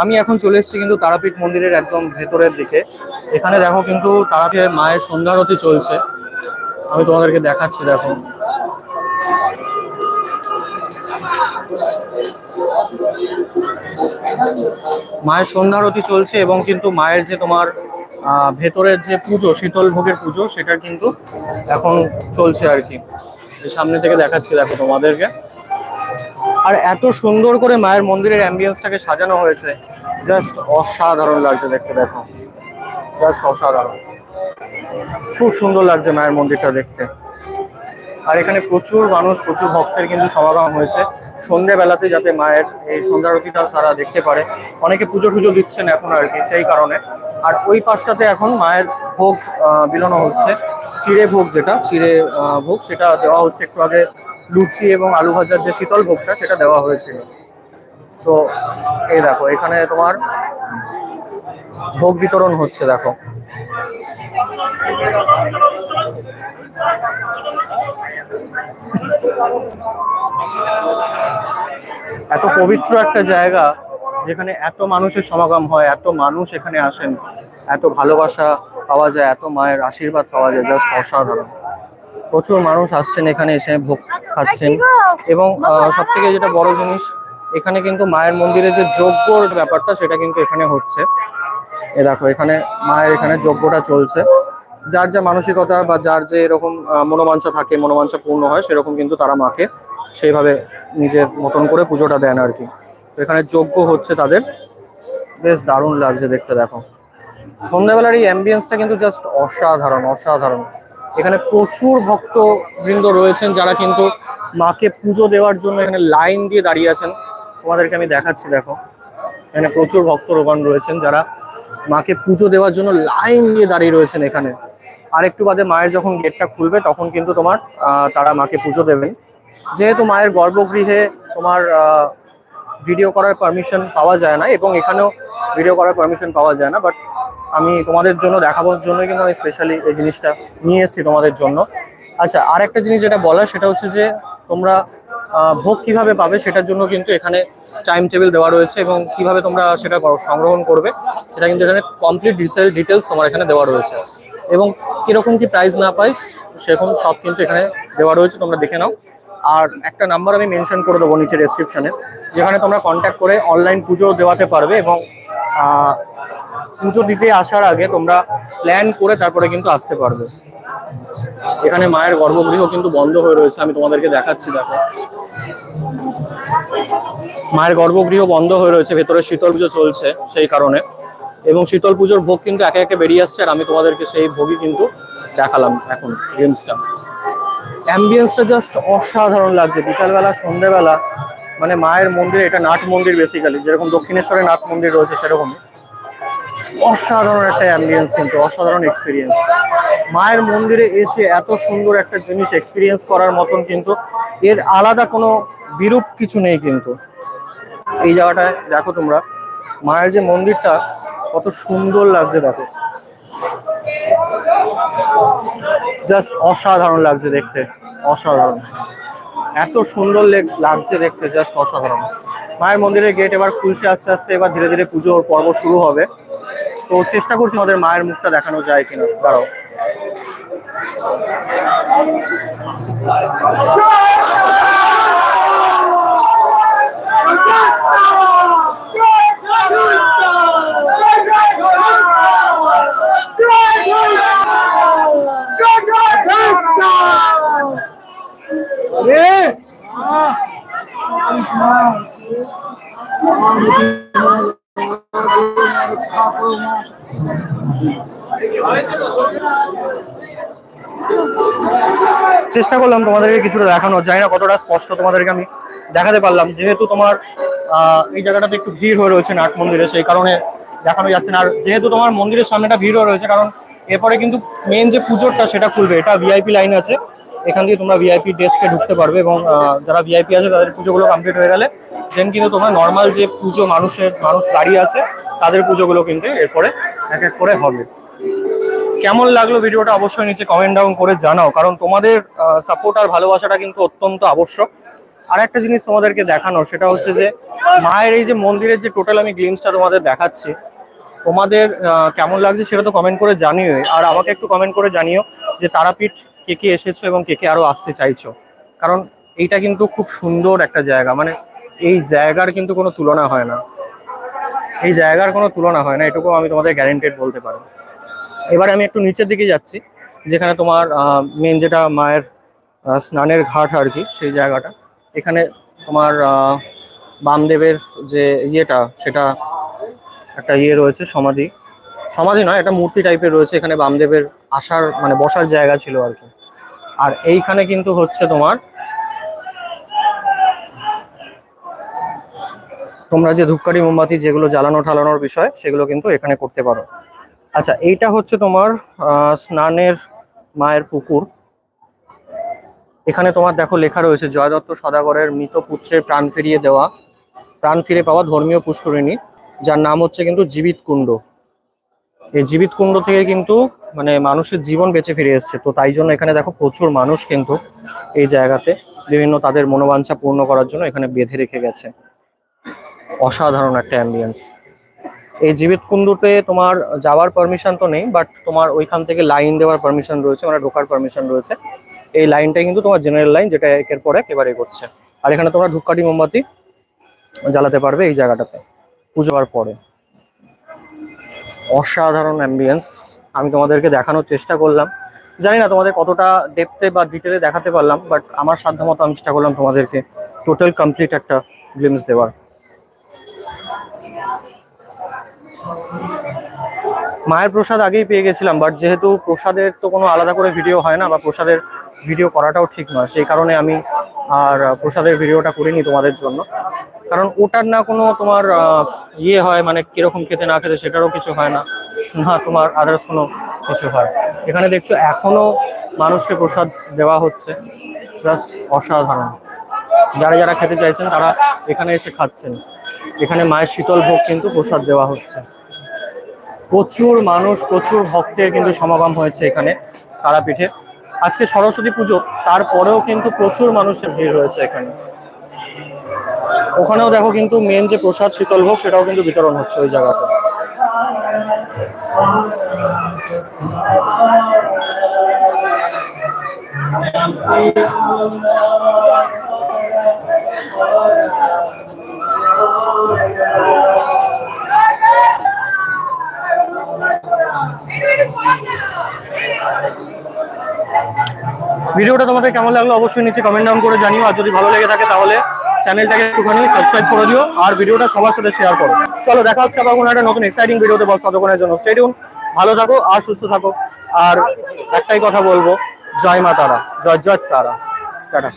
আমি এখন চলে এসেছি কিন্তু তারাপীঠ মন্দিরের একদম ভেতরের দিকে। এখানে দেখো কিন্তু তারাপীঠের মায়ের সন্ধ্যারতি চলছে। আমি তোমাদেরকে দেখাচ্ছি, দেখো। মায়ের সন্ধ্যারতি চলছে এবং কিন্তু মায়ের যে তোমার ভেতরের যে পুজো, শীতল ভোগের পুজো, সেটা কিন্তু এখন চলছে আর কি। সামনে থেকে দেখাচ্ছি, দেখো তোমাদেরকে। আর এত সুন্দর করে মায়ের মন্দিরের অ্যাম্বিয়েন্সটাকে সাজানো হয়েছে। জাস্ট অসাধারণ লাগছে দেখতে, দেখো। জাস্ট অসাধারণ। খুব সুন্দর লাগছে মায়ের মন্দিরটা দেখতে। আর এখানে প্রচুর মানুষ, প্রচুর ভক্তের কিন্তু সমাগম হয়েছে। সন্ধেবেলাতে যাতে মায়ের এই সন্ধ্যারতিটা তারা দেখতে পারে। অনেকে পুজো টুজো দিচ্ছেন এখন আর কি, সেই কারণে। আর ওই পাশটাতে এখন মায়ের ভোগ বিলানো হচ্ছে। চিড়ে ভোগ যেটা, চিড়ে ভোগ, সেটা দেওয়া হচ্ছে একটু আগে লুচি এবং আলু ভাজার যে শীতল ভোগটা সেটা দেওয়া হয়েছিল। তো এই দেখো, এখানে তোমার ভোগ বিতরণ হচ্ছে, দেখো। এত পবিত্র একটা জায়গা যেখানে এত মানুষের সমাগম হয়, এত মানুষ এখানে আসেন, এত ভালোবাসা পাওয়া যায়, এত মায়ের আশীর্বাদ পাওয়া যায়, জাস্ট অসাধারণ। প্রচুর মানুষ আসছেন এখানে এসে ভোগ খাচ্ছেন। এবং সব থেকে যেটা বড় জিনিস এখানে কিন্তু মায়ের মন্দিরে যে যজ্ঞর ব্যাপারটা সেটা কিন্তু এখানে হচ্ছে। এ দেখো এখানে মায়ের এখানে যজ্ঞটা চলছে। যার যা মানসিকতা বা যার যে এরকম মনোবাঞ্ছা থাকে মনোবাঞ্ছা পূর্ণ হয় সেরকম কিন্তু তারা মাকে সেইভাবে নিজের মতন করে পুজোটা দেন আর কি। তো এখানে যজ্ঞ হচ্ছে তাদের। বেশ দারুণ লাগছে দেখতে দেখো। সন্ধ্যাবেলার এই অ্যাম্বিয়েন্সটা কিন্তু জাস্ট অসাধারণ অসাধারণ। এখানে প্রচুর ভক্ত বৃন্দ রয়েছেন যারা কিন্তু মাকে পুজো দেওয়ার জন্য এখানে লাইন দিয়ে দাঁড়িয়ে আছেন। তোমাদেরকে আমি দেখাচ্ছি, দেখো। এখানে প্রচুর ভক্ত ভক্তরগণ রয়েছেন যারা মাকে পুজো দেওয়ার জন্য লাইন দিয়ে দাঁড়িয়ে রয়েছেন এখানে। আর একটু বাদে মায়ের যখন গেটটা খুলবে, তখন কিন্তু তোমার তারা মাকে পুজো দেবেন। যেহেতু মায়ের গর্ভগৃহে তোমার ভিডিও করার পারমিশন পাওয়া যায় না, এবং এখানেও ভিডিও করার পারমিশন পাওয়া যায় না বাট আমি তোমাদের জন্য দেখানোর জন্য কিন্তু আমি স্পেশালি এই জিনিসটা নিয়ে এসেছি তোমাদের জন্য। আচ্ছা আর একটা জিনিস যেটা বলার, সেটা হচ্ছে যে তোমরা ভোগ কীভাবে পাবে সেটার জন্য কিন্তু এখানে টাইম টেবিল দেওয়া রয়েছে এবং কীভাবে তোমরা সেটা সংগ্রহণ করবে, সেটা কিন্তু এখানে কমপ্লিট ডিসেল ডিটেলস তোমার এখানে দেওয়া রয়েছে। এবং কীরকম কি প্রাইস না পাইস সেরকম সব কিন্তু এখানে দেওয়া রয়েছে, তোমরা দেখে নাও। আর একটা নাম্বার আমি মেনশন করে দেবো নিচে ডেসক্রিপশনে যেখানে তোমরা কন্ট্যাক্ট করে অনলাইন পুজো দেওয়াতে পারবে এবং পুজো দিতে আসার আগে তোমরা প্ল্যান করে তারপরে কিন্তু আসতে পারবে। এখানে মায়ের গর্ভগৃহ কিন্তু বন্ধ হয়ে রয়েছে, আমি তোমাদেরকে দেখাচ্ছি দেখো। মায়ের গর্ভগৃহ বন্ধ হয়ে রয়েছে, ভেতরে শীতল পুজো চলছে সেই কারণে। এবং শীতল পুজোর ভোগ কিন্তু একে একে বেরিয়ে আসছে, আর আমি তোমাদেরকে সেই ভোগই কিন্তু দেখালাম এখন গেমসটা অ্যাম্বিয়েন্সটা জাস্ট অসাধারণ লাগছে। বিকালবেলা সন্ধ্যেবেলা মানে মায়ের মন্দির, এটা নাট মন্দির বেসিক্যালি যেরকম দক্ষিণেশ্বরে নাট মন্দির রয়েছে সেরকমই। অসাধারণ একটা অ্যাম্বিয়েন্স কিন্তু, অসাধারণ এক্সপিরিয়েন্স মায়ের মন্দিরে এসে এত সুন্দর একটা জিনিস এক্সপিরিয়েন্স করার মতন কিন্তু এর আলাদা কোনো বিরূপ কিছু নেই কিন্তু। এই জায়গাটায় দেখো তোমরা, মায়ের যে মন্দিরটা, কত সুন্দর লাগছে দেখো। জাস্ট অসাধারণ লাগছে দেখতে, অসাধারণ। এত সুন্দর লেগ- লাগছে দেখতে জাস্ট অসাধারণ। মায়ের মন্দিরের গেট এবার খুলছে আস্তে আস্তে, এবার ধীরে ধীরে পুজোর পর্ব শুরু হবে। তো চেষ্টা করছি আমাদের মায়ের মুখটা দেখানো যায় কিনা। দাঁড়াও। চেষ্টা করলাম তোমাদেরকে কিছুটা দেখানো জানি না কতটা স্পষ্ট তোমাদেরকে আমি দেখাতে পারলাম। যেহেতু তোমার এই জায়গাটাতে একটু ভিড় হয়ে রয়েছে নাট মন্দিরে, সেই কারণে দেখানো যাচ্ছে না। আর যেহেতু তোমার মন্দিরের সামনেটা ভিড় হয়ে রয়েছে, কারণ এরপরে কিন্তু মেন যে পুজোরটা সেটা খুলবে, এটা ভিআইপি লাইন আছে। এখান দিয়ে তোমরা ভিআইপি ডেস্কে ঢুকতে পারবে এবং যারা ভিআইপি আছে তাদের পুজোগুলো কমপ্লিট হয়ে গেলে দেন কিন্তু তোমরা নর্মাল যে পুজো মানুষের, মানুষ দাঁড়িয়ে আছে, তাদের পুজোগুলো কিন্তু এরপরে এক এক করে হবে। কেমন লাগল ভিডিওটা অবশ্যই নিচে কমেন্ট ডাউন করে জানাও, কারণ তোমাদের সাপোর্ট আর ভালোবাসাটা কিন্তু অত্যন্ত আবশ্যক। আর একটা জিনিস তোমাদেরকে দেখানো সেটা হচ্ছে যে মায়ের এই যে মন্দিরের যে টোটাল আমি গ্লিমসটা তোমাদের দেখাচ্ছি, তোমাদের কেমন লাগছে সেটা তো কমেন্ট করে জানিও। আর আমাকে একটু কমেন্ট করে জানিও যে তারাপীঠ কে কে এসেছ এবং কে কে আরও আসতে চাইছো। কারণ এইটা কিন্তু খুব সুন্দর একটা জায়গা মানে এই জায়গার কিন্তু কোনো তুলনা হয় না। এই জায়গার কোনো তুলনা হয় না এটুকু আমি তোমাদের গ্যারেন্টেড বলতে পারো এবারে আমি একটু নিচের দিকে যাচ্ছি, যেখানে তোমার মেন যেটা মায়ের স্নানের ঘাট আর কি, সেই জায়গাটা। এখানে তোমার বামদেবের যে ইয়েটা, সেটা একটা ইয়ে রয়েছে, সমাধি। সমাধি নয়, একটা মূর্তি টাইপের রয়েছে, এখানে বামদেবের আসার মানে বসার জায়গা ছিল আর কি। আর এইখানে কিন্তু হচ্ছে তোমার, তোমরা যে ধূপকাঠি, মোমবাতি যেগুলো জ্বালানো ঠালানোর বিষয়, সেগুলো কিন্তু এখানে করতে পারো। আচ্ছা এইটা হচ্ছে তোমার স্নানের মায়ের পুকুর। এখানে তোমার দেখো লেখা রয়েছে জয় দত্ত সদাগরের মৃত পুত্রের প্রাণ ফিরিয়ে দেওয়া, প্রাণ ফিরে পাওয়া ধর্মীয় পুষ্করিণী, যার নাম হচ্ছে কিন্তু জীবিত কুণ্ড। এই জীবিত কুণ্ড থেকে কিন্তু মানে মানুষের জীবন বেঁচে ফিরে এসছে। তো তাই জন্য এখানে দেখো প্রচুর মানুষ কিন্তু এই জায়গাতে, বিভিন্ন তাদের মনোবাঞ্ছা পূর্ণ করার জন্য এখানে বেঁধে রেখে গেছে। অসাধারণ একটা অ্যাম্বিয়েন্স এই জীবিত কুণ্ডুতে তোমার যাওয়ার পারমিশন তো নেই বাট তোমার ওইখান থেকে লাইন দেওয়ার পারমিশন রয়েছে মানে ঢোকার পারমিশন রয়েছে। এই লাইনটা কিন্তু তোমার জেনারেল লাইন যেটা একের পর এক এবারে করছে আর এখানে তোমরা ধূপকাঠি, মোমবাতি জ্বালাতে পারবে এই জায়গাটাতে পুজো হওয়ার পরে। অসাধারণ অ্যাম্বিয়েন্স আমি তোমাদেরকে দেখানোর চেষ্টা করলাম। জানি না তোমাদের কতটা ডেপথে বা ডিটেলে দেখাতে পারলাম বাট আমার সাধ্য মতো আমি চেষ্টা করলাম তোমাদেরকে টোটাল কমপ্লিট একটা গ্লিমস দেওয়ার। মায়ের প্রসাদ আগেই পেয়ে গেছিলাম বাট যেহেতু প্রসাদের তো কোনো আলাদা করে ভিডিও হয় না বা প্রসাদের ভিডিও করাটাও ঠিক নয়, সেই কারণে আমি আর প্রসাদের ভিডিওটা করিনি তোমাদের জন্য। কারণ ওটার না কোনো তোমার ইয়ে হয় মানে কীরকম খেতে না খেতে সেটারও কিছু হয় না না তোমার আদার্স কোনো কিছু হয়। এখানে দেখছ এখনও মানুষকে প্রসাদ দেওয়া হচ্ছে জাস্ট অসাধারণ। যারা যারা খেতে চাইছেন তারা এখানে এসে খাচ্ছেন। এখানে মায়ের শীতল ভোগ কিন্তু প্রসাদ দেওয়া হচ্ছে। প্রচুর মানুষ, প্রচুর ভক্তের কিন্তু সমাগম হয়েছে এখানে তারাপীঠে। আজকে সরস্বতী পুজো, তারপরেও কিন্তু প্রচুর মানুষের ভিড় রয়েছে এখানে। ওখানেও দেখো কিন্তু মেন যে প্রসাদ শীতল ভোগ, সেটাও কিন্তু বিতরণ হচ্ছে ওই জায়গাতে। ভিডিওটা তোমাদের কেমন লাগল অবশ্যই নিচে কমেন্ট ডাউন করে জানিও, আর যদি ভালো লেগে থাকে তাহলে চ্যানেলটাকে একটুখানি সাবস্ক্রাইব করে দিও, আর ভিডিওটা সবার সাথে শেয়ার করো। চলো, দেখা হচ্ছে আবার কোনো একটা নতুন এক্সাইটিং ভিডিওতে বস ততক্ষণের জন্য। স্টেডিয়াম ভালো থাকো আর সুস্থ থাকো। আর একটাই কথা বলব, জয় মা তারা, জয় জয় তারা। টাটা।